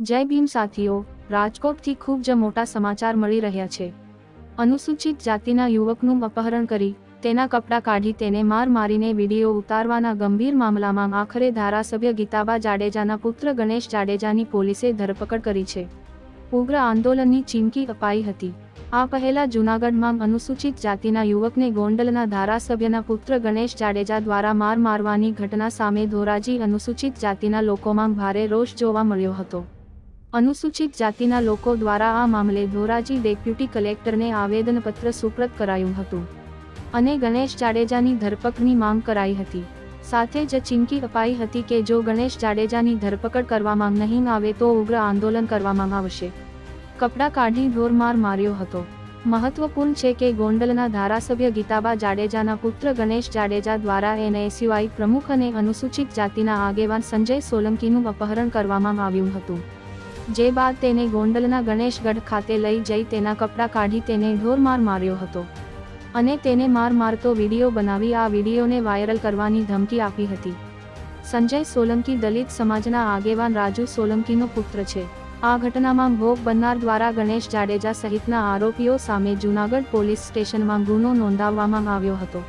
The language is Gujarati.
જય ભીમ સાથીઓ, રાજકોટથી ખૂબ જ મોટા સમાચાર મળી રહ્યા છે. અનુસૂચિત જાતિના યુવકનું અપહરણ કરી, તેના કપડાં કાઢી તેને માર મારીને વીડિયો ઉતારવાના ગંભીર મામલામાં આખરે ધારાસભ્ય ગીતાબા જાડેજાના પુત્ર ગણેશ જાડેજાની પોલીસે ધરપકડ કરી છે. ઉગ્ર આંદોલનની ચીમકી અપાઈ હતી. આ પહેલા જૂનાગઢમાં અનુસૂચિત જાતિના યુવકને ગોંડલના ધારાસભ્યના પુત્ર ગણેશ જાડેજા દ્વારા માર મારવાની ઘટના સામે ધોરાજી અનુસૂચિત જાતિના લોકોમાં ભારે રોષ જોવા મળ્યો હતો. અનુસૂચિત જાતિના લોકો દ્વારા આ મામલે ધોરાજી ડેપ્યુટી કલેક્ટરને આવેદનપત્ર સુપ્રત કરાયું હતું અને ગણેશ જાડેજાની ધરપકડની માંગ કરાઈ હતી. સાથે જ ચીમકી અપાઈ હતી કે જો ગણેશ જાડેજાની ધરપકડ કરવામાં નહીં આવે તો ઉગ્ર આંદોલન કરવામાં આવશે. કપડાં કાઢી ઢોરમાર માર્યો હતો. મહત્વપૂર્ણ છે કે ગોંડલના ધારાસભ્ય ગીતાબા જાડેજાના પુત્ર ગણેશ જાડેજા દ્વારા એનએસયુઆઈ પ્રમુખ અને અનુસૂચિત જાતિના આગેવાન સંજય સોલંકીનું અપહરણ કરવામાં આવ્યું હતું. જે બાદ તેને ગોંડલના ગણેશગઢ ખાતે લઈ જઈ તેના કપડાં કાઢી તેને ઢોરમાર માર્યો હતો. અને તેને માર મારતો વીડિયો બનાવી આ વિડીયોને વાયરલ કરવાની ધમકી આપી હતી. સંજય સોલંકી દલિત સમાજના આગેવાન રાજુ સોલંકીનો પુત્ર છે. આ ઘટનામાં ભોગ બનનાર દ્વારા ગણેશ જાડેજા સહિતના આરોપીઓ સામે જૂનાગઢ પોલીસ સ્ટેશનમાં ગુનો નોંધાવવામાં આવ્યો હતો.